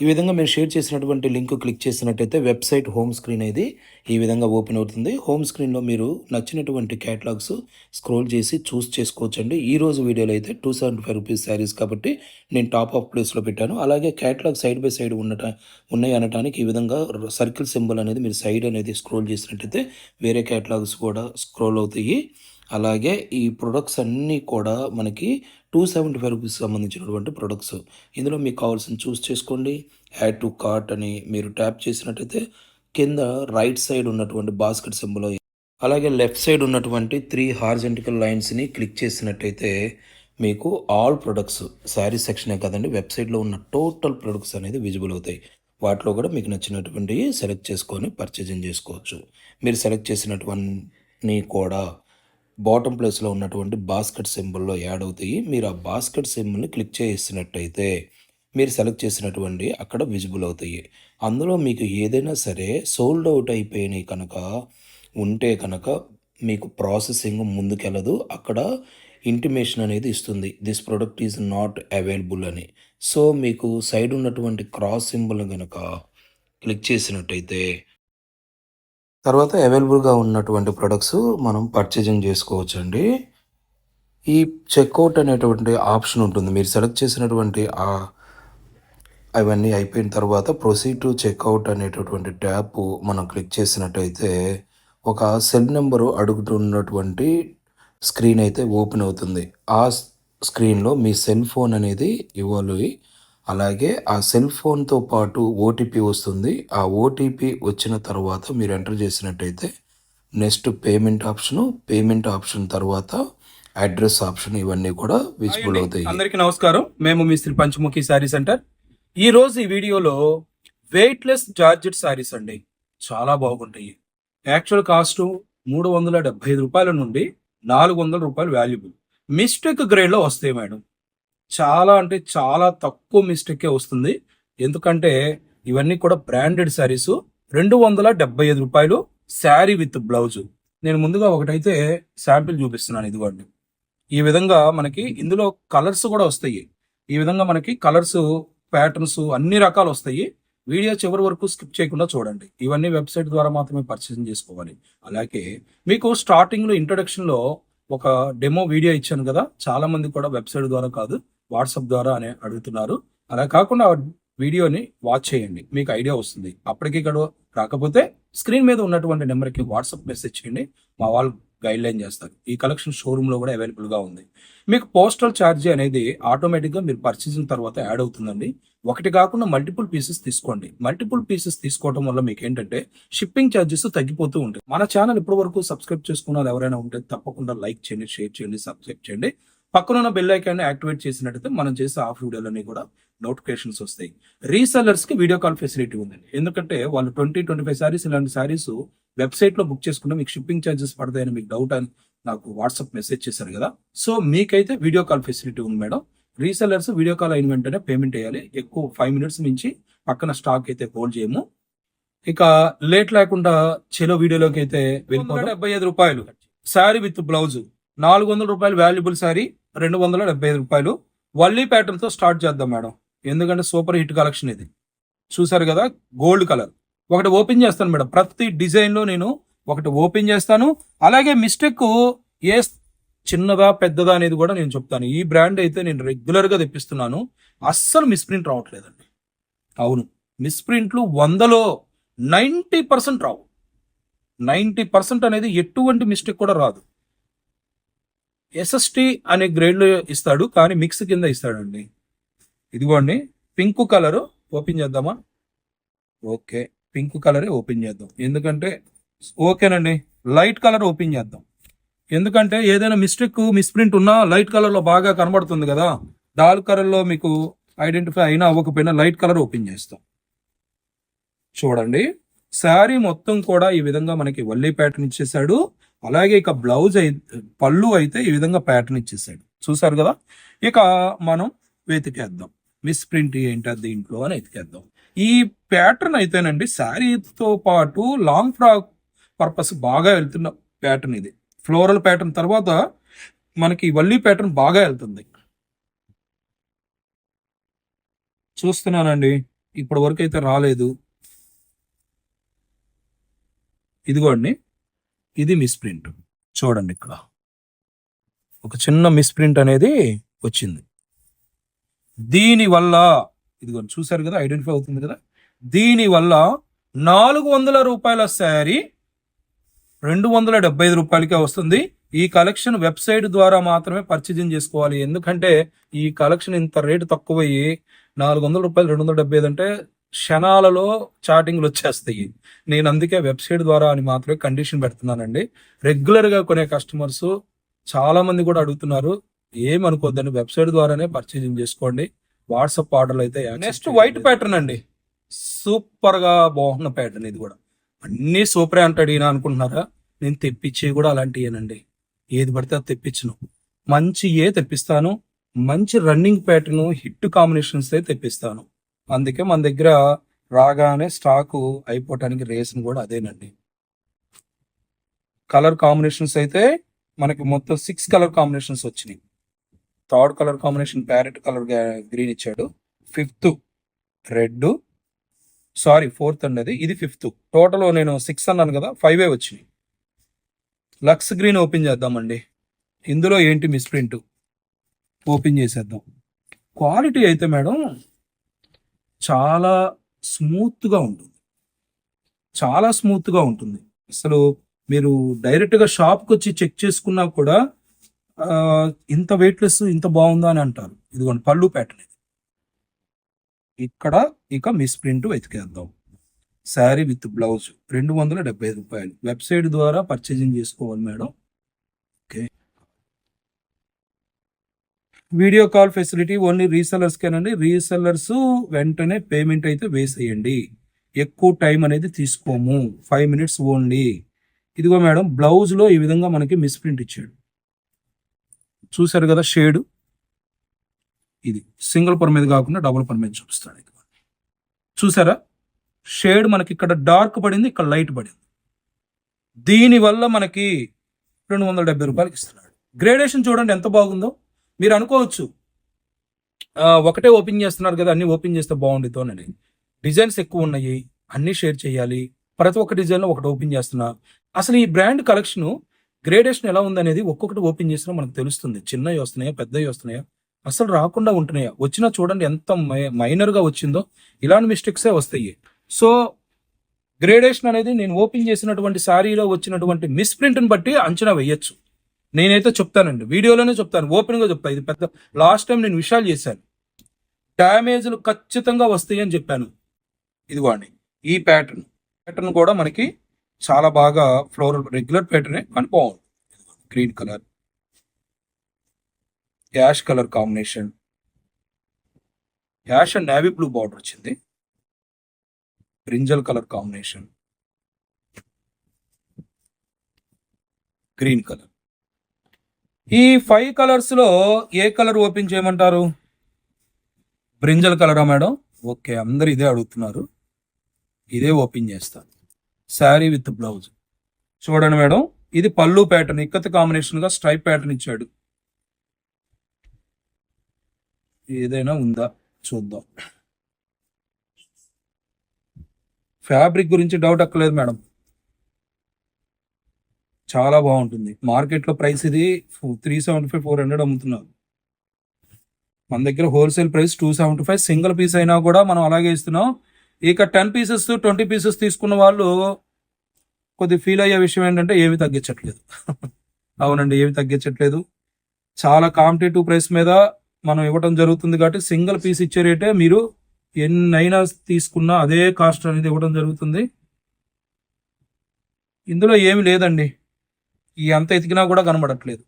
ఈ విధంగా మీరు షేర్ చేసినటువంటి లింక్ క్లిక్ చేసినట్టయితే వెబ్సైట్ హోమ్ స్క్రీన్ అనేది ఈ విధంగా ఓపెన్ అవుతుంది. హోమ్ స్క్రీన్లో మీరు నచ్చినటువంటి క్యాటలాగ్స్ స్క్రోల్ చేసి చూస్ చేసుకోవచ్చండి. ఈ రోజు వీడియోలో అయితే two seventy five rupees saris కాబట్టి నేను టాప్ ఆఫ్ ప్లేస్లో పెట్టాను. అలాగే క్యాటలాగ్ సైడ్ బై సైడ్ ఉన్నట ఉన్నాయి అనటానికి ఈ విధంగా సర్కిల్ సింబల్ అనేది మీరు సైడ్ అనేది స్క్రోల్ చేసినట్టయితే వేరే క్యాటలాగ్స్ కూడా స్క్రోల్ అవుతాయి. అలాగే ఈ ప్రొడక్ట్స్ అన్నీ కూడా మనకి టూ సెవెంటీ ఫైవ్ రూపీస్ సంబంధించినటువంటి ప్రొడక్ట్స్ ఇందులో మీకు కావాల్సిన చూస్ చేసుకోండి. యాడ్ టు కార్ట్ అని మీరు ట్యాప్ చేసినట్టయితే కింద రైట్ సైడ్ ఉన్నటువంటి బాస్కెట్ సింబల్ అలాగే లెఫ్ట్ సైడ్ ఉన్నటువంటి త్రీ హార్జెంటికల్ లైన్స్ని క్లిక్ చేసినట్టయితే మీకు ఆల్ ప్రొడక్ట్స్ శారీ సెక్షనే కదండి వెబ్సైట్లో ఉన్న టోటల్ ప్రొడక్ట్స్ అనేది విజిబుల్ అవుతాయి. వాటిలో కూడా మీకు నచ్చినటువంటివి సెలెక్ట్ చేసుకొని పర్చేజింగ్ చేసుకోవచ్చు. మీరు సెలెక్ట్ చేసినటువంటి కూడా బాటమ్ ప్లేస్లో ఉన్నటువంటి బాస్కెట్ సింబల్లో యాడ్ అవుతాయి. మీరు ఆ బాస్కెట్ సింబల్ని క్లిక్ చేసినట్టయితే మీరు సెలెక్ట్ చేసినటువంటి అక్కడ విజిబుల్ అవుతాయి. అందులో మీకు ఏదైనా సరే సోల్డ్ అవుట్ అయిపోయినాయి కనుక ఉంటే కనుక మీకు ప్రాసెసింగ్ ముందుకెళ్ళదు. అక్కడ ఇంటిమేషన్ అనేది ఇస్తుంది. This product is not available అని. సో మీకు సైడ్ ఉన్నటువంటి క్రాస్ సింబల్ కనుక క్లిక్ చేసినట్టయితే తర్వాత అవైలబుల్గా ఉన్నటువంటి ప్రొడక్ట్స్ మనం పర్చేజింగ్ చేసుకోవచ్చండి. ఈ చెక్అవుట్ అనేటువంటి ఆప్షన్ ఉంటుంది. మీరు సెలెక్ట్ చేసినటువంటి ఆ అవన్నీ అయిపోయిన తర్వాత ప్రొసీడ్ టు చెక్అవుట్ అనేటటువంటి ట్యాప్ మనం క్లిక్ చేసినట్టయితే ఒక సెల్ నెంబరు అడుగుతున్నటువంటి స్క్రీన్ అయితే ఓపెన్ అవుతుంది. ఆ స్క్రీన్లో మీ సెల్ ఫోన్ అనేది ఇవ్వాలి. అలాగే ఆ సెల్ ఫోన్తో పాటు ఓటీపీ వస్తుంది. ఆ ఓటీపీ వచ్చిన తర్వాత మీరు ఎంటర్ చేసినట్టయితే next payment option payment option తర్వాత అడ్రస్ ఆప్షన్ ఇవన్నీ కూడా విజిబుల్ అవుతాయి. అందరికీ నమస్కారం. మేము మీ శ్రీ పంచముఖి శారీ సెంటర్. ఈ రోజు ఈ వీడియోలో వెయిట్లెస్ జార్జెట్ శారీస్ అండి. చాలా బాగుంటాయి. యాక్చువల్ కాస్ట్ మూడు వందల డెబ్బై ఐదు రూపాయల నుండి నాలుగు వందల రూపాయలు వాల్యుబుల్. మిస్టేక్ గ్రేడ్లో వస్తాయి మేడం. చాలా అంటే చాలా తక్కువ మిస్టేకే వస్తుంది. ఎందుకంటే ఇవన్నీ కూడా బ్రాండెడ్ శారీస్. రెండు వందల డెబ్బై ఐదు రూపాయలు శారీ విత్ బ్లౌజ్. నేను ముందుగా ఒకటైతే శాంపిల్ చూపిస్తున్నాను ఇదిగోండి. ఈ విధంగా మనకి ఇందులో కలర్స్ కూడా వస్తాయి. ఈ విధంగా మనకి కలర్స్ ప్యాటర్న్స్ అన్ని రకాలు వస్తాయి. వీడియో చివరి వరకు స్కిప్ చేయకుండా చూడండి. ఇవన్నీ వెబ్సైట్ ద్వారా మాత్రమే పర్చేసింగ్ చేసుకోవాలి. అలాగే మీకు స్టార్టింగ్లో ఇంట్రొడక్షన్లో ఒక డెమో వీడియో ఇచ్చాను కదా. చాలా మంది కూడా వెబ్సైట్ ద్వారా కాదు. వాట్సాప్ ద్వారా అని అడుగుతున్నారు. అలా కాకుండా వీడియోని వాచ్ చేయండి. మీకు ఐడియా వస్తుంది. అప్పటికి ఇక్కడ రాకపోతే స్క్రీన్ మీద ఉన్నటువంటి నెంబర్కి వాట్సాప్ మెసేజ్ చేయండి. మా వాళ్ళు గైడ్ లైన్ చేస్తారు. ఈ కలెక్షన్ షోరూంలో కూడా అవైలబుల్గా ఉంది. మీకు పోస్టల్ ఛార్జీ అనేది ఆటోమేటిక్గా మీరు పర్చేసిన తర్వాత యాడ్ అవుతుందండి. ఒకటి కాకుండా మల్టిపుల్ పీసెస్ తీసుకోండి. మల్టిపుల్ పీసెస్ తీసుకోవడం వల్ల మీకు ఏంటంటే షిప్పింగ్ ఛార్జెస్ తగ్గిపోతూ ఉంటాయి. మన ఛానల్ ఇప్పటి వరకు సబ్స్క్రైబ్ చేసుకున్న ఎవరైనా ఉంటే తప్పకుండా లైక్ చేయండి షేర్ చేయండి సబ్స్క్రైబ్ చేయండి. పక్కన ఉన్న బెల్ ఐకాన్ యాక్టివేట్ చేసినట్టయితే మనం చేసే ఆఫ్ వీడియోలన్నీ కూడా నోటిఫికేషన్స్ వస్తాయి. రీసెల్లర్స్కి వీడియో కాల్ ఫెసిలిటీ ఉందండి. ఎందుకంటే వాళ్ళు ట్వంటీ ట్వంటీ ఫైవ్ సారీస్ ఇలాంటి సారీస్ వెబ్సైట్లో బుక్ చేసుకుంటే మీకు షిప్పింగ్ ఛార్జెస్ పడతాయని మీకు డౌట్ అని నాకు వాట్సాప్ మెసేజ్ చేశారు కదా. సో మీకైతే వీడియో కాల్ ఫెసిలిటీ ఉంది మేడం. రీసెల్లర్స్ వీడియో కాల్ అయిన వెంటనే పేమెంట్ చేయాలి ఎక్కువ ఫైవ్ మినిట్స్ నుంచి పక్కన స్టాక్ అయితే హోల్డ్ చేయము. ఇక లేట్ లేకుండా చెలో వీడియోలోకి అయితే డెబ్బై ఐదు రూపాయలు. శారీ విత్ బ్లౌజ్ నాలుగు వందల రూపాయలు వాల్యుబుల్ శారీ రెండు వందల డెబ్బై ఐదు రూపాయలు. వల్లీ ప్యాటర్న్తో స్టార్ట్ చేద్దాం మేడం. ఎందుకంటే సూపర్ హిట్ కలెక్షన్ ఇది. చూసారు కదా గోల్డ్ కలర్ ఒకటి ఓపెన్ చేస్తాను మేడం. ప్రతి డిజైన్లో నేను ఒకటి ఓపెన్ చేస్తాను. అలాగే మిస్టేక్ ఏ చిన్నదా పెద్దదా అనేది కూడా నేను చెప్తాను. ఈ బ్రాండ్ అయితే నేను రెగ్యులర్గా తెప్పిస్తున్నాను. అస్సలు మిస్ప్రింట్ రావట్లేదండి. అవును మిస్ప్రింట్లు వందలో నైంటీ పర్సెంట్ రావు. నైంటీ పర్సెంట్ అనేది ఎటువంటి మిస్టేక్ కూడా రాదు. ఎస్ఎస్టి అనే గ్రేడ్లో ఇస్తాడు కానీ మిక్స్ కింద ఇస్తాడండి. ఇదిగోండి పింక్ కలర్ ఓపెన్ చేద్దామా? ఓకే పింక్ కలరే ఓపెన్ చేద్దాం. ఎందుకంటే ఓకేనండి లైట్ కలర్ ఓపెన్ చేద్దాం. ఎందుకంటే ఏదైనా మిస్టేక్ మిస్ప్రింట్ ఉన్నా లైట్ కలర్లో బాగా కనబడుతుంది కదా డార్క్ కలర్లో మీకు ఐడెంటిఫై అయినా అవ్వకపోయినా లైట్ కలర్ ఓపెన్ చేస్తాం. చూడండి శారీ మొత్తం కూడా ఈ విధంగా మనకి వల్లీ ప్యాటర్న్ ఇచ్చేసాడు అలాగే ఇక బ్లౌజ్ అయితే పళ్ళు అయితే ఈ విధంగా ప్యాటర్న్ ఇచ్చేసాడు. చూసారు కదా? ఇక మనం వెతికేద్దాం. మిస్ ప్రింట్ ఏంటో దీంట్లో అని వెతికేద్దాం. ఈ ప్యాటర్న్ అయితేనండి శారీతో పాటు లాంగ్ ఫ్రాక్ పర్పస్ బాగా వెళ్తున్న ప్యాటర్న్ ఇది. ఫ్లోరల్ ప్యాటర్న్ తర్వాత మనకి వల్లీ ప్యాటర్న్ బాగా వెళ్తుంది. చూస్తున్నానండి ఇప్పటి వరకు అయితే రాలేదు. ఇదిగోండి. ఇది మిస్ప్రింట్ చూడండి ఇక్కడ. ఒక చిన్న మిస్ప్రింట్ అనేది వచ్చింది. దీనివల్ల ఇదిగో చూశారు కదా ఐడెంటిఫై అవుతుంది కదా. దీనివల్ల నాలుగు వందల రూపాయల శారీ రెండు వందల డెబ్బై ఐదు రూపాయలకే వస్తుంది. ఈ కలెక్షన్ వెబ్సైట్ ద్వారా మాత్రమే పర్చేజింగ్ చేసుకోవాలి. ఎందుకంటే ఈ కలెక్షన్ ఇంత రేటు తక్కువయ్యి నాలుగు వందల రూపాయలు రెండు వందల డెబ్బై ఐదు అంటే క్షణాలలో చాటింగ్లు వచ్చేస్తాయి నేను అందుకే వెబ్సైట్ ద్వారా అని మాత్రమే కండిషన్ పెడుతున్నానండి. రెగ్యులర్గా కొనే కస్టమర్స్ చాలా మంది కూడా అడుగుతున్నారు ఏమనుకోద్దండి వెబ్సైట్ ద్వారానే పర్చేజింగ్ చేసుకోండి. వాట్సాప్ ఆర్డర్లు అయితే నెక్స్ట్ వైట్ ప్యాటర్న్ అండి. సూపర్గా బాగున్న ప్యాటర్న్ ఇది కూడా. అన్ని సూపరే అంటాడు ఈయన అనుకుంటున్నారా? నేను తెప్పించేవి కూడా అలాంటివేనండి ఏది పడితే అది తెప్పించను. మంచి ఏ తెప్పిస్తాను? మంచి రన్నింగ్ ప్యాటర్న్ హిట్ కాంబినేషన్స్ అయితే తెప్పిస్తాను. అందుకే మన దగ్గర రాగానే స్టాకు అయిపోవటానికి రీజన్ కూడా అదేనండి. కలర్ కాంబినేషన్స్ అయితే మనకి మొత్తం సిక్స్ కలర్ కాంబినేషన్స్ వచ్చినాయి. Third colour combination parrot colour green ఇచ్చాడు. ఫిఫ్త్ రెడ్ సారీ ఫోర్త్ అండి అది ఇది ఫిఫ్త్ టోటల్ నేను సిక్స్ అన్నాను కదా ఫైవ్ ఏ వచ్చినాయి. లక్స్ గ్రీన్ ఓపెన్ చేద్దామండి. ఇందులో ఏంటి మిస్ప్రింట్ ఓపెన్ చేసేద్దాం. క్వాలిటీ అయితే మేడం చాలా స్మూత్గా ఉంటుంది. చాలా స్మూత్గా ఉంటుంది. అసలు మీరు డైరెక్ట్గా షాప్కి వచ్చి చెక్ చేసుకున్నా కూడా ఇంత వెయిట్లెస్ ఇంత బాగుందా అని అంటారు. ఇదిగోండి పళ్ళు ప్యాటర్న్ ఇది. ఇక్కడ ఇక మిస్ప్రింట్ వెతికేద్దాం. శారీ విత్ బ్లౌజ్ రెండు వందల డెబ్బై ఐదు రూపాయలు. వెబ్సైట్ ద్వారా పర్చేజింగ్ చేసుకోవాలి madam okay video call facility only రీసెల్లర్స్కేనండి resellers వెంటనే పేమెంట్ అయితే వేసేయండి. ఎక్కువ టైం అనేది తీసుకోము. Five minutes only. ఇదిగో మేడం బ్లౌజ్లో ఈ విధంగా మనకి మిస్ప్రింట్ ఇచ్చాడు. చూశారు కదా షేడ్? ఇది సింగిల్ పర్ మీద కాకుండా డబుల్ పర్ మీద చూపిస్తాడు ఇక్కడ చూసారా షేడ్ మనకి ఇక్కడ డార్క్ పడింది ఇక్కడ లైట్ పడింది. దీనివల్ల మనకి రెండు వందల డెబ్బై రూపాయలకి ఇస్తున్నాడు. గ్రేడేషన్ చూడండి ఎంత బాగుందో. మీరు అనుకోవచ్చు ఒకటే ఓపెన్ చేస్తున్నారు కదా అన్ని ఓపెన్ చేస్తే బాగుండితో అని డిజైన్స్ ఎక్కువ ఉన్నాయి అన్ని షేర్ చేయాలి. ప్రతి ఒక్క డిజైన్లో ఒకటి ఓపెన్ చేస్తున్నా. అసలు ఈ బ్రాండ్ కలెక్షన్ గ్రేడేషన్ ఎలా ఉందనేది ఒక్కొక్కటి ఓపెన్ చేసినా మనకు తెలుస్తుంది. చిన్నవి వస్తున్నాయా పెద్దవి వస్తున్నాయా అసలు రాకుండా ఉంటున్నాయా? వచ్చినా చూడండి ఎంత మైనర్గా వచ్చిందో. ఇలాంటి మిస్టేక్సే వస్తాయి. సో గ్రేడేషన్ అనేది నేను ఓపెన్ చేసినటువంటి శారీలో వచ్చినటువంటి మిస్ప్రింట్ని బట్టి అంచనా వేయచ్చు. నేనైతే చెప్తానండి. వీడియోలోనే చెప్తాను. ఓపెన్గా చెప్తాను ఇది పెద్ద లాస్ట్ టైం నేను విషయాలు చేశాను. డ్యామేజ్లు ఖచ్చితంగా వస్తాయి అని చెప్పాను. ఇదిగోండి ఈ ప్యాటర్న్ ప్యాటర్న్ కూడా మనకి చాలా బాగా ఫ్లోరల్ రెగ్యులర్ ప్యాటర్నే కానీ బాగుంది. Green colour ash colour combination ash and navy blue border వచ్చింది. Brinjal colour combination green colour ఈ ఫైవ్ కలర్స్లో ఏ కలర్ ఓపెన్ చేయమంటారు? బ్రింజల్ కలరా మేడం? ఓకే అందరు ఇదే అడుగుతున్నారు. ఇదే ఓపెన్ చేస్తాను శారీ విత్ బ్లౌజ్ చూడండి మేడం ఇది పళ్ళు ప్యాటర్న్ ఇక్కత కాంబినేషన్గా స్ట్రైప్ ప్యాటర్న్ ఇచ్చాడు. ఏదైనా ఉందా? చూద్దాం. ఫ్యాబ్రిక్ గురించి డౌట్ అక్కలేదు మేడం. చాలా బాగుంటుంది. మార్కెట్లో ప్రైస్ ఇది three seventy five four hundred అమ్ముతున్నారు. మన దగ్గర wholesale price two seventy five single piece అయినా కూడా మనం అలాగే ఇస్తున్నాం. ఇక టెన్ పీసెస్ ట్వంటీ పీసెస్ తీసుకున్న వాళ్ళు కొద్ది ఫీల్ అయ్యే విషయం ఏంటంటే ఏమి తగ్గించట్లేదు. అవునండి ఏమి తగ్గించట్లేదు. చాలా కాంపిటేటివ్ ప్రైస్ మీద మనం ఇవ్వడం జరుగుతుంది కాబట్టి సింగిల్ పీస్ ఇచ్చే రేటే మీరు ఎన్నైనా తీసుకున్నా అదే కాస్ట్ అనేది ఇవ్వడం జరుగుతుంది. ఇందులో ఏమి లేదండి. ఈ అంత ఎతికినా కూడా కనబడట్లేదు.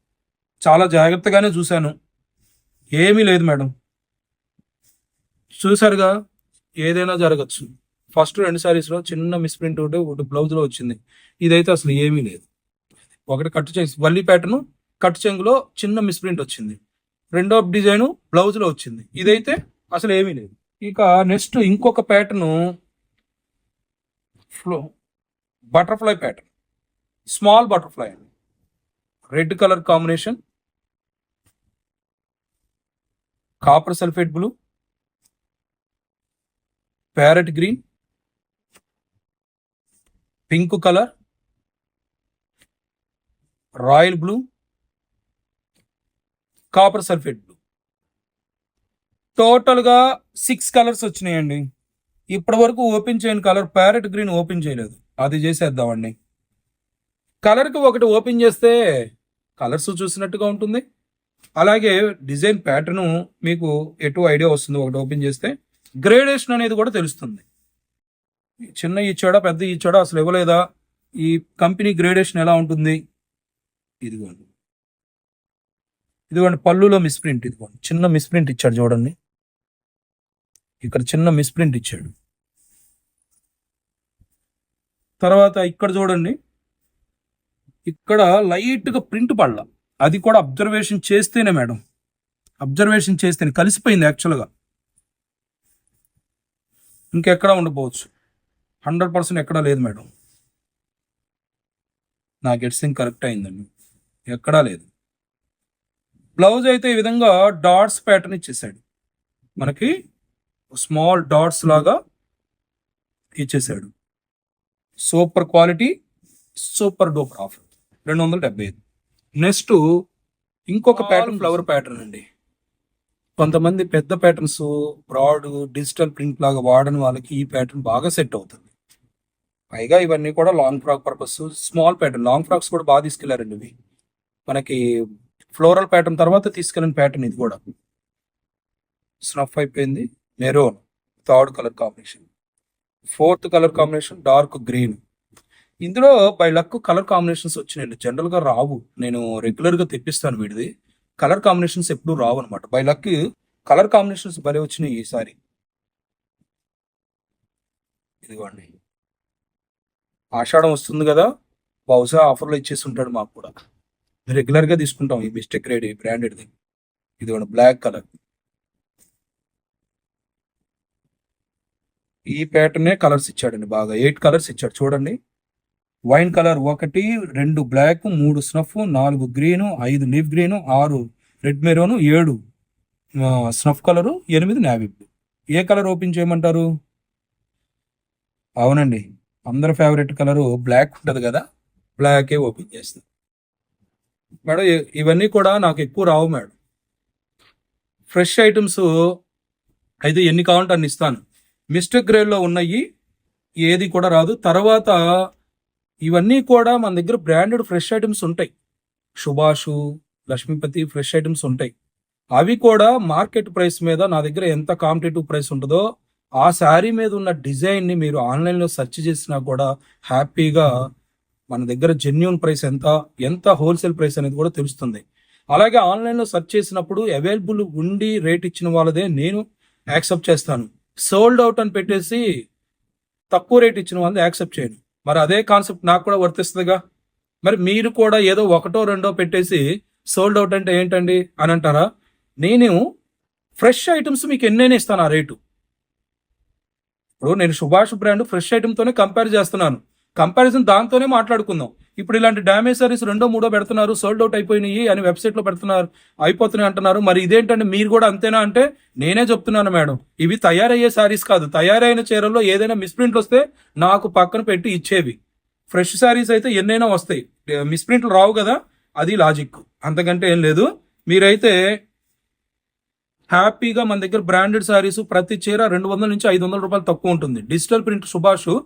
చాలా జాగ్రత్తగానే చూశాను. ఏమీ లేదు మేడం. చూసారుగా ఏదైనా జరగచ్చు. ఫస్ట్ రెండు సారీస్లో చిన్న మిస్ప్రింట్ ఒకటి ఒకటి బ్లౌజ్లో వచ్చింది. ఇదైతే అసలు ఏమీ లేదు. ఒకటి కట్ చేసి వల్లి ప్యాటర్న్ కట్ చెంగులో చిన్న మిస్ప్రింట్ వచ్చింది. రెండో డిజైన్ బ్లౌజ్లో వచ్చింది. ఇదైతే అసలు ఏమీ లేదు. ఇక నెక్స్ట్ ఇంకొక pattern flow butterfly pattern. Small butterfly అండి. Red colour combination. Copper sulphate blue. Parrot green. Pink colour. Royal blue. Copper sulphate blue. టోటల్గా సిక్స్ కలర్స్ వచ్చినాయండి. ఇప్పటి వరకు ఓపెన్ చేయని కలర్ ప్యారెట్ గ్రీన్ ఓపెన్ చేయలేదు. అది చేసేద్దామండి. కలర్కి ఒకటి ఓపెన్ చేస్తే కలర్స్ చూసినట్టుగా ఉంటుంది. అలాగే డిజైన్ ప్యాటర్ను మీకు ఎటు ఐడియా వస్తుంది ఒకటి ఓపెన్ చేస్తే గ్రేడేషన్ అనేది కూడా తెలుస్తుంది. చిన్న ఇచ్చాడా పెద్ద ఇచ్చాడా అసలు ఇవ్వలేదా? ఈ కంపెనీ గ్రేడేషన్ ఎలా ఉంటుంది? ఇదిగోండి. ఇదిగోండి పళ్ళులో మిస్ప్రింట్ ఇదిగోండి. చిన్న మిస్ప్రింట్ ఇచ్చాడు చూడండి. ఇక్కడ చిన్న మిస్ప్రింట్ ఇచ్చాడు. తర్వాత ఇక్కడ చూడండి. ఇక్కడ లైట్గా ప్రింట్ పడలా. అది కూడా అబ్జర్వేషన్ చేస్తేనే మేడం. అబ్జర్వేషన్ చేస్తేనే. కలిసిపోయింది యాక్చువల్గా. ఇంకెక్కడ ఉండకపోవచ్చు హండ్రెడ్ పర్సెంట్ ఎక్కడా లేదు మేడం. నా గెట్సింగ్ కరెక్ట్ అయిందండి. ఎక్కడా లేదు. బ్లౌజ్ అయితే ఈ విధంగా డాట్స్ ప్యాటర్న్ ఇచ్చేసాడు. మనకి స్మాల్ డాట్స్ లాగా ఇచ్చేసాడు. Super quality super duper offer. రెండు వందల డెబ్బై ఐదు. నెక్స్ట్ ఇంకొక ప్యాటర్న్ ఫ్లవర్ ప్యాటర్న్ అండి. కొంతమంది పెద్ద ప్యాటర్న్స్ బ్రాడ్ డిజిటల్ ప్రింట్ లాగా వాడని వాళ్ళకి ఈ ప్యాటర్న్ బాగా సెట్ అవుతుంది. పైగా ఇవన్నీ కూడా long frock purpose small pattern long frocks కూడా బాగా తీసుకెళ్ళారండి ఇవి. మనకి ఫ్లోరల్ ప్యాటర్న్ తర్వాత తీసుకెళ్ళిన ప్యాటర్న్ ఇది కూడా. స్నఫ్ అయిపోయింది. Maroon third colour combination fourth colour combination dark green ఇందులో బై లక్ కలర్ కాంబినేషన్స్ వచ్చినాయండి. జనరల్గా రావు. నేను రెగ్యులర్గా తెప్పిస్తాను వీడిది. కలర్ కాంబినేషన్స్ ఎప్పుడు రావు అనమాట బై లక్ కలర్ కాంబినేషన్స్ భలే వచ్చినాయి ఈసారి. ఇదిగోండి. ఆషాఢం వస్తుంది కదా. బహుశా ఆఫర్లో ఇచ్చేసి ఉంటాడు మాకు కూడా. రెగ్యులర్గా తీసుకుంటాం ఈ మిస్టేక్ రేడ్ బ్రాండెడ్ది ఇదిగోండి బ్లాక్ కలర్ ఈ ప్యాటర్నే కలర్స్ ఇచ్చాడండి బాగా. ఎయిట్ కలర్స్ ఇచ్చాడు. చూడండి. వైన్ కలర్ ఒకటి రెండు బ్లాక్ మూడు స్నఫ్ నాలుగు గ్రీను ఐదు లీఫ్ గ్రీను ఆరు రెడ్ మెరోను ఏడు స్నఫ్ కలరు ఎనిమిది నావీ బ్లూ. ఏ కలర్ ఓపెన్ చేయమంటారు? అవునండి. అందరి ఫేవరెట్ కలరు బ్లాక్ ఉంటుంది కదా బ్లాకే ఓపెన్ చేస్తాను మేడం ఇవన్నీ కూడా నాకు ఎక్కువ రావు మేడం. ఫ్రెష్ ఐటమ్స్ అయితే ఎన్ని కావాలంటే అన్ని ఇస్తాను. మిస్టేక్ గ్రేడ్లో ఉన్నాయి ఏది కూడా రాదు. తర్వాత ఇవన్నీ కూడా మన దగ్గర బ్రాండెడ్ ఫ్రెష్ ఐటమ్స్ ఉంటాయి. సుభాషు లక్ష్మీపతి ఫ్రెష్ ఐటమ్స్ ఉంటాయి. అవి కూడా మార్కెట్ ప్రైస్ మీద నా దగ్గర ఎంత కాంపిటేటివ్ ప్రైస్ ఉంటుందో ఆ శారీ మీద ఉన్న డిజైన్ని మీరు ఆన్లైన్లో సెర్చ్ చేసినా కూడా హ్యాపీగా మన దగ్గర జెన్యున్ ప్రైస్ ఎంత ఎంత హోల్సేల్ ప్రైస్ అనేది కూడా తెలుస్తుంది. అలాగే ఆన్లైన్లో సెర్చ్ చేసినప్పుడు అవైలబుల్ ఉండి రేట్ ఇచ్చిన వాళ్ళదే నేను యాక్సెప్ట్ చేస్తాను. సోల్డ్ అవుట్ అని పెట్టేసి తక్కువ రేట్ ఇచ్చిన వాళ్ళని యాక్సెప్ట్ చేయను. మరి అదే కాన్సెప్ట్ నాకు కూడా వర్తిస్తుందిగా. మరి మీరు కూడా ఏదో ఒకటో రెండో పెట్టేసి సోల్డ్ అవుట్ అంటే ఏంటండి అని అంటారా? నేను ఫ్రెష్ ఐటమ్స్ మీకు ఎన్నైనా ఇస్తాను ఆ రేటు. ఇప్పుడు నేను సుభాష్ బ్రాండ్ ఫ్రెష్ ఐటమ్తోనే కంపేర్ చేస్తున్నాను. కంపారిజన్ దాంతోనే మాట్లాడుకుందాం. ఇప్పుడు ఇలాంటి డ్యామేజ్ సారీస్ రెండో మూడో పెడుతున్నారు సోల్డ్ అవుట్ అయిపోయినాయి అని వెబ్సైట్లో పెడుతున్నారు అయిపోతున్నాయి అంటున్నారు. మరి ఇదేంటంటే మీరు కూడా అంతేనా అంటే నేనే చెప్తున్నాను మేడం. ఇవి తయారయ్యే సారీస్ కాదు. తయారైన చీరల్లో ఏదైనా మిస్ప్రింట్ వస్తే నాకు పక్కన పెట్టి ఇచ్చేవి. ఫ్రెష్ సారీస్ అయితే ఎన్నైనా వస్తాయి. మిస్ప్రింట్లు రావు కదా? అది లాజిక్. అంతకంటే ఏం లేదు. మీరైతే హ్యాపీగా మన దగ్గర బ్రాండెడ్ శారీస్ ప్రతి చీర రెండు వందల నుంచి ఐదు వందల రూపాయలు తక్కువ ఉంటుంది. డిజిటల్ ప్రింట్ సుభాష్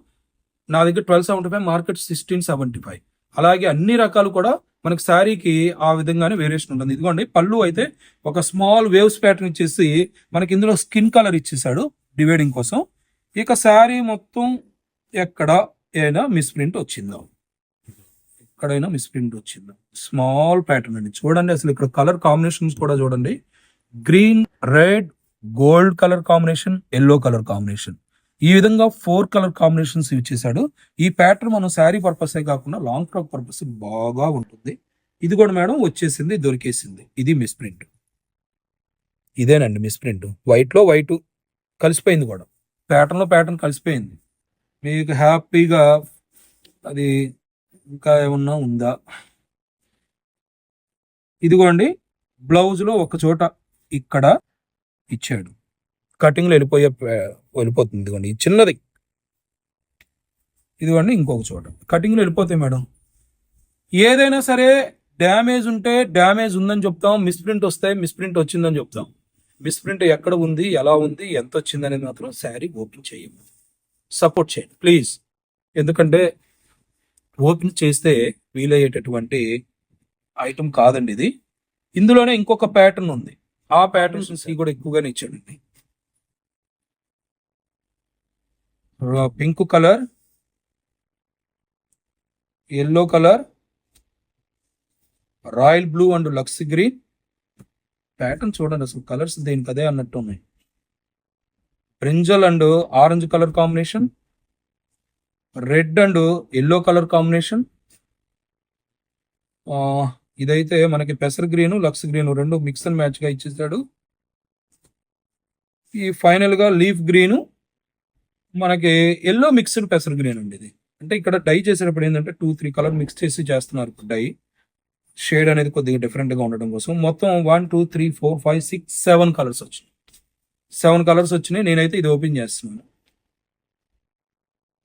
నా దగ్గర twelve seventy five market sixteen seventy five. అలాగే అన్ని రకాలు కూడా మనకి శారీకి ఆ విధంగానే వేరియేషన్ ఉంటుంది. ఇదిగోండి పళ్ళు అయితే ఒక స్మాల్ వేవ్స్ ప్యాటర్న్ ఇచ్చేసి మనకి ఇందులో స్కిన్ కలర్ ఇచ్చేసాడు డివైడింగ్ కోసం. ఇక శారీ మొత్తం ఎక్కడ ఏదైనా మిస్ప్రింట్ వచ్చిందా. ఎక్కడైనా మిస్ప్రింట్ వచ్చిందా. స్మాల్ ప్యాటర్న్ అండి. చూడండి అసలు ఇక్కడ కలర్ కాంబినేషన్స్ కూడా చూడండి. Green red gold colour combination yellow colour combination ఈ విధంగా ఫోర్ కలర్ కాంబినేషన్స్ యూజ్ చేశాడు. ఈ ప్యాటర్న్ మనం శారీ పర్పసే కాకుండా లాంగ్ ఫ్రాక్ పర్పస్ బాగా ఉంటుంది. ఇది కూడా మేడం వచ్చేసింది దొరికేసింది. ఇది మిస్ ప్రింట్. ఇదేనండి మిస్ ప్రింట్. వైట్లో వైట్ కలిసిపోయింది కూడా. ప్యాటర్న్లో ప్యాటర్న్ కలిసిపోయింది. మీకు హ్యాపీగా అది ఇంకా ఏమన్నా ఉందా? ఇదిగోండి బ్లౌజ్లో ఒక చోట ఇక్కడ ఇచ్చాడు. కటింగ్లో వెళ్ళిపోయే వెళ్ళిపోతుంది ఇదిగోండి. ఇది చిన్నది. ఇదిగోండి ఇంకొక చోట. కటింగ్లో వెళ్ళిపోతాయి మేడం. ఏదైనా సరే డ్యామేజ్ ఉంటే డ్యామేజ్ ఉందని చెప్తాం. మిస్ప్రింట్ వస్తే మిస్ప్రింట్ వచ్చిందని చెప్తాం. మిస్ప్రింట్ ఎక్కడ ఉంది ఎలా ఉంది ఎంత వచ్చింది అనేది మాత్రం శారీ ఓపెన్ చేయము సపోర్ట్ చేయండి. ప్లీజ్. ఎందుకంటే ఓపెన్ చేస్తే వీలయ్యేటటువంటి ఐటమ్ కాదండి ఇది. ఇందులోనే ఇంకొక ప్యాటర్న్ ఉంది. ఆ ప్యాటర్న్స్ కూడా ఎక్కువగానే ఇచ్చాడండి. Pink colour yellow colour royal blue and lux green. Pattern చూడండి అసలు కలర్స్ దేనికి అదే అన్నట్టు ఉన్నాయి. Brinjal and orange colour combination red and yellow colour combination. ఇదైతే మనకి పెసర్ గ్రీన్ లక్స్ గ్రీన్ రెండు మిక్స్ అండ్ మ్యాచ్గా ఇచ్చేసాడు. ఈ ఫైనల్గా లీఫ్ గ్రీన్ మనకి ఎల్లో మిక్స్డ్ పెసర్ గ్రీన్ అండి ఇది అంటే ఇక్కడ డై చేసేటప్పుడు ఏంటంటే టూ త్రీ కలర్ మిక్స్ చేసి చేస్తున్నారు డై షేడ్ అనేది కొద్దిగా డిఫరెంట్గా ఉండడం కోసం మొత్తం one two three four five six seven colours వచ్చినాయి. సెవెన్ కలర్స్ వచ్చినాయి. నేనైతే ఇది ఓపెన్ చేస్తున్నాను.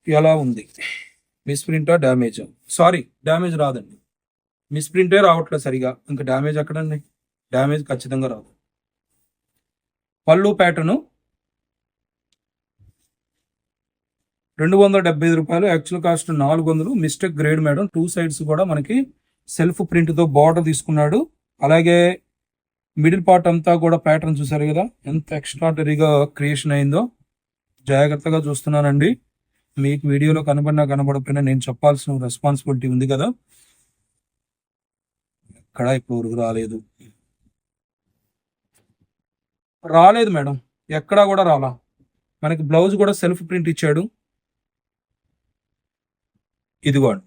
ఎలా ఉంది? మిస్ప్రింటా డ్యామేజ్ సారీ డ్యామేజ్ రాదండి. మిస్ప్రింటే రావట్లేదు సరిగా. ఇంకా డ్యామేజ్ ఎక్కడండి? డ్యామేజ్ ఖచ్చితంగా రాదు. పళ్ళు ప్యాటర్ను రెండు వందల డెబ్బై ఐదు రూపాయలు యాక్చువల్ కాస్ట్ నాలుగు వందలు. Mistake grade madam two sides కూడా మనకి సెల్ఫ్ ప్రింట్తో బార్డర్ తీసుకున్నాడు. అలాగే మిడిల్ పార్ట్ అంతా కూడా ప్యాటర్న్ చూసారు కదా ఎంత ఎక్స్ట్రాటరీగా క్రియేషన్ అయిందో. జాగ్రత్తగా చూస్తున్నానండి. మీకు వీడియోలో కనబడినా కనబడకపోయినా నేను చెప్పాల్సిన రెస్పాన్సిబిలిటీ ఉంది కదా. ఎక్కడా ఇప్పుడు రాలేదు. రాలేదు మేడం ఎక్కడా కూడా రాలా. మనకి బ్లౌజ్ కూడా సెల్ఫ్ ప్రింట్ ఇచ్చాడు. ఇదిగోండి.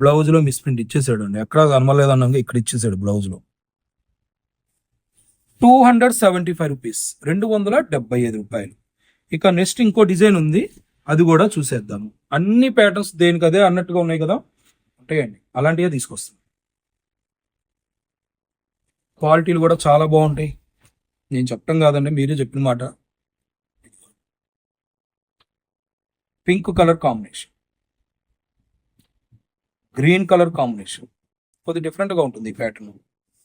బ్లౌజ్లో మిస్ప్రింట్ ఇచ్చేసాడు అండి ఎక్కడ కనమలేదు ఇక్కడ ఇచ్చేసాడు బ్లౌజ్లో. Two hundred seventy five rupees రెండు వందల డెబ్బై ఐదు రూపాయలు. ఇక నెక్స్ట్ ఇంకో డిజైన్ ఉంది అది కూడా చూసేద్దాము. అన్ని ప్యాటర్న్స్ దేనికి అదే అన్నట్టుగా ఉన్నాయి కదా ఉంటాయండి. అలాంటివే తీసుకొస్తాం క్వాలిటీలు కూడా చాలా బాగుంటాయి. నేను చెప్పడం కాదండి మీరే చెప్పిన మాట. Pink colour combination green colour combination. కొద్ది డిఫరెంట్గా ఉంటుంది ఈ ప్యాటర్న్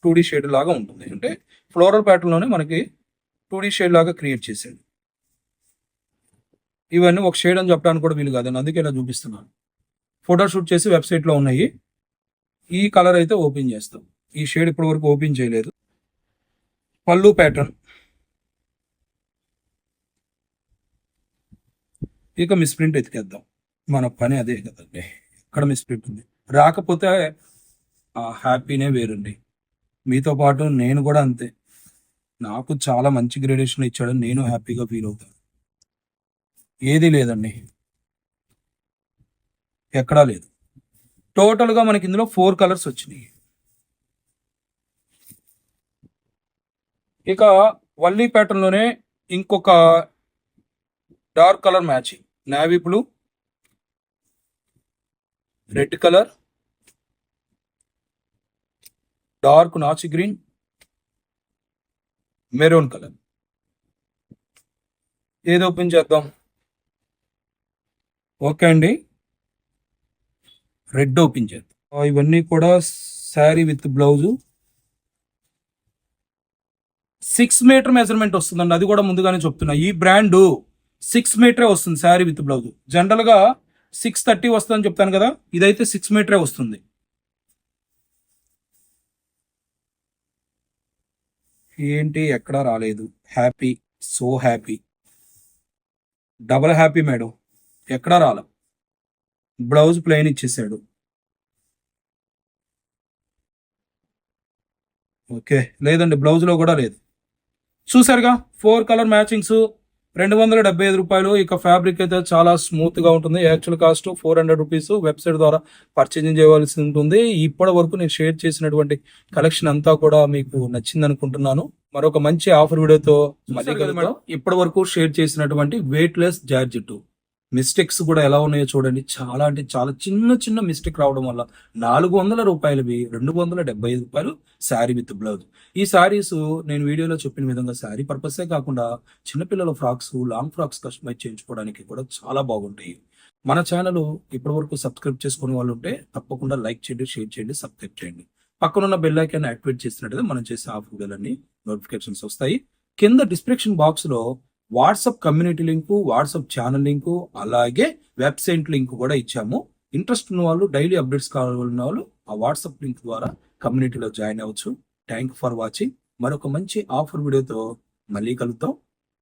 టూ డీ షేడ్ లాగా ఉంటుంది. అంటే ఫ్లోరల్ ప్యాటర్న్లోనే మనకి టూ డీ షేడ్ లాగా క్రియేట్ చేశాడు ఇవన్నీ ఒక షేడ్ అని చెప్పడానికి కూడా వీలు కాదండి. అందుకే ఇలా చూపిస్తున్నాను. ఫోటో షూట్ చేసి వెబ్సైట్లో ఉన్నాయి. ఈ కలర్ అయితే ఓపెన్ చేస్తాం. ఈ షేడ్ ఇప్పటి వరకు ఓపెన్ చేయలేదు. పళ్ళు ప్యాటర్న్ ఇక మిస్ప్రింట్ ఎతికేద్దాం. మన పని అదే కదండి. ఇక్కడ మిస్ప్రింట్ ఉంది? రాకపోతే హ్యాపీనే వేరండి. మీతో పాటు నేను కూడా అంతే. నాకు చాలా మంచి గ్రేడేషన్ ఇచ్చాడని నేను హ్యాపీగా ఫీల్ అవుతాను. ఏది లేదండి. ఎక్కడా లేదు. టోటల్గా మనకి ఇందులో ఫోర్ కలర్స్ వచ్చినాయి. ఇక వల్లీ ప్యాటర్న్లోనే ఇంకొక dark colour matching navy blue red colour dark నాచి green maroon colour. ఏది ఓపెన్ చేద్దాం? ఓకే అండి. రెడ్ ఓపెన్ చేద్దాం. ఇవన్నీ కూడా sari with blouse. Six metre measurement వస్తుందండి. అది కూడా ముందుగానే చెప్తున్నా. ఈ బ్రాండ్ సిక్స్ మీటరే వస్తుంది శారీ విత్ బ్లౌజ్. జనరల్గా సిక్స్ థర్టీ వస్తుందని చెప్తాను కదా ఇదైతే సిక్స్ మీటరే వస్తుంది. ఏంటి ఎక్కడా రాలేదు? Happy so happy double happy madam ఎక్కడా రాల? బ్లౌజ్ ప్లెయిన్ ఇచ్చేసాడు. ఓకే లేదండి బ్లౌజ్లో కూడా లేదు. చూసారుగా ఫోర్ కలర్ మ్యాచింగ్స్ రెండు వందల డెబ్బై ఐదు రూపాయలు. ఇక ఫ్యాబ్రిక్ అయితే చాలా స్మూత్గా ఉంటుంది. Actual cost four hundred rupees. Website ద్వారా పర్చేజింగ్ చేయవలసి ఉంటుంది. ఇప్పటి వరకు నేను షేర్ చేసినటువంటి కలెక్షన్ అంతా కూడా మీకు నచ్చింది అనుకుంటున్నాను. మరొక మంచి ఆఫర్ వీడియోతో మళ్ళీ. ఇప్పటి వరకు షేర్ చేసినటువంటి వెయిట్ లెస్ జార్జెట్ మిస్టేక్స్ కూడా ఎలా ఉన్నాయో చూడండి. చాలా అంటే చాలా చిన్న చిన్న మిస్టేక్ రావడం వల్ల నాలుగు వందల రూపాయలవి రెండు వందల డెబ్బై ఐదు రూపాయలు శారీ విత్ బ్లౌజ్. ఈ శారీస్ నేను వీడియోలో చెప్పిన విధంగా శారీ పర్పసే కాకుండా చిన్నపిల్లల ఫ్రాక్స్ లాంగ్ ఫ్రాక్స్ కస్టమైజ్ చేయించుకోవడానికి కూడా చాలా బాగుంటాయి. మన ఛానల్ ఇప్పటి వరకు సబ్స్క్రైబ్ చేసుకునే వాళ్ళు ఉంటే తప్పకుండా లైక్ చేయండి షేర్ చేయండి సబ్స్క్రైబ్ చేయండి. పక్కనున్న బెల్ ఐకాన్ యాక్టివేట్ చేసినట్టయితే మనం చేసే ఆఫ్ వీడియోలన్నీ నోటిఫికేషన్స్ వస్తాయి. కింద డిస్క్రిప్షన్ బాక్స్లో WhatsApp community link WhatsApp channel link అలాగే వెబ్సైట్ లింక్ కూడా ఇచ్చాము. ఇంట్రెస్ట్ ఉన్న వాళ్ళు డైలీ అప్డేట్స్ కావాలన్న వాళ్ళు ఆ వాట్సాప్ లింక్ ద్వారా కమ్యూనిటీలో జాయిన్ అవ్వచ్చు. Thank for watching. మరొక మంచి ఆఫర్ వీడియోతో మళ్ళీ కలుద్దాం.